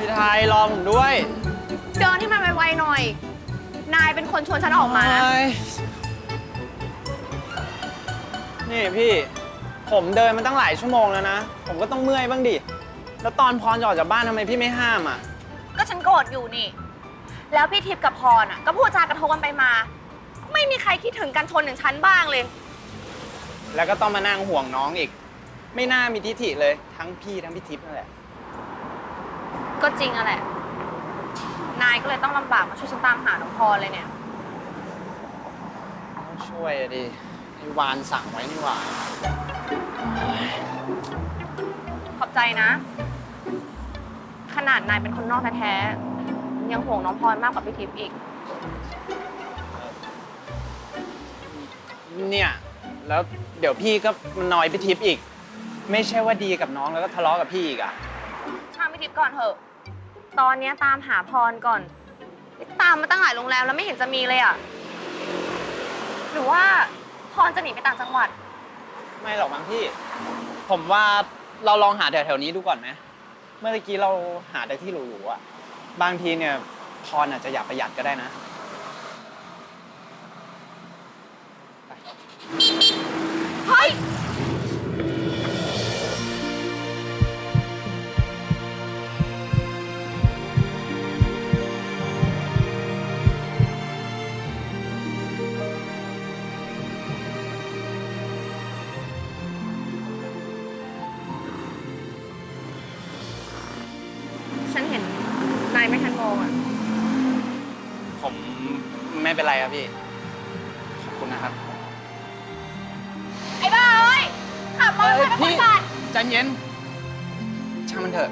พี่ไทยรอผมด้วยเดินให้มันไวๆหน่อย นายเป็นคนชวนฉันออกมานะเอ้ยนี่พี่ ผมเดินมาตั้งหลายชั่วโมงแล้วนะ ผมก็ต้องเมื่อยบ้างดิ แล้วตอนพรจะออกจากบ้านทำไมพี่ไม่ห้ามอะ ก็ฉันโกรธอยู่นี่ แล้วพี่ทิพย์กับพรอะ ก็พูดจากระทบกันไปมา ไม่มีใครคิดถึงกันชนอย่างฉันบ้างเลย แล้วก็ต้องมานั่งห่วงน้องอีก ไม่น่ามีทิฐิเลยทั้งพี่ทั้งพี่ทิพย์นั่นแหละ ก็จริงอะแหละ นายก็เลยต้องลำบากมาช่วยฉันตามหาน้องพรเลยเนี่ย ต้องช่วยอะดิไอ้วานสั่งไว้นี่หว่าขอบใจนะ ขนาดนายเป็นคนนอกแท้ๆ ยังห่วงน้องพรมากกว่าพี่ทิพย์อีก เนี่ย แล้วเดี๋ยวพี่ก็มานอยพี่ทิพย์อีก ไม่ใช่ว่าดีกับน้องแล้วก็ทะเลาะกับพี่อีกอะ ช่างพี่ทิพย์ก่อนเถอะ ตอนเนี้ยตามหาพรก่อน ตามมาตั้งหลายโรงแรมแล้วไม่เห็นจะมีเลยอะ หรือว่าพรจะหนีไปต่างจังหวัด ไม่หรอกมั้งพี่ ผมว่าเราลองหาแถวๆนี้ดูก่อนไหมเมื่อกี้เราหาแต่ที่หรูๆอะ บางทีเนี่ยพรอาจจะอยากประหยัดก็ได้นะ ผมไม่เป็นไรครับพี่ ขอบคุณนะครับ ไอ้บ้าเอ้ย ขับมอเตอร์ไซค์ไปคนบาดใจเย็น ช่างมันเถอะ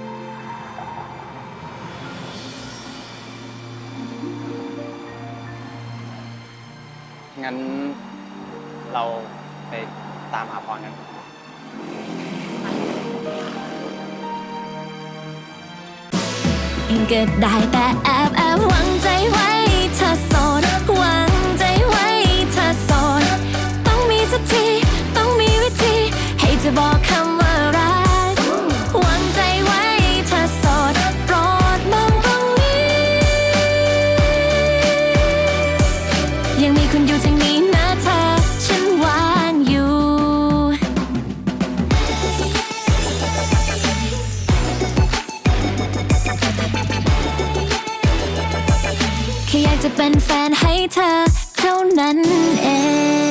งั้นเราไปตามหาพรกัน ก็ได้แต่แอบแอบหวังใจไว้เธอโสด แค่อยากจะเป็นแฟนให้เธอเท่านั้นเอง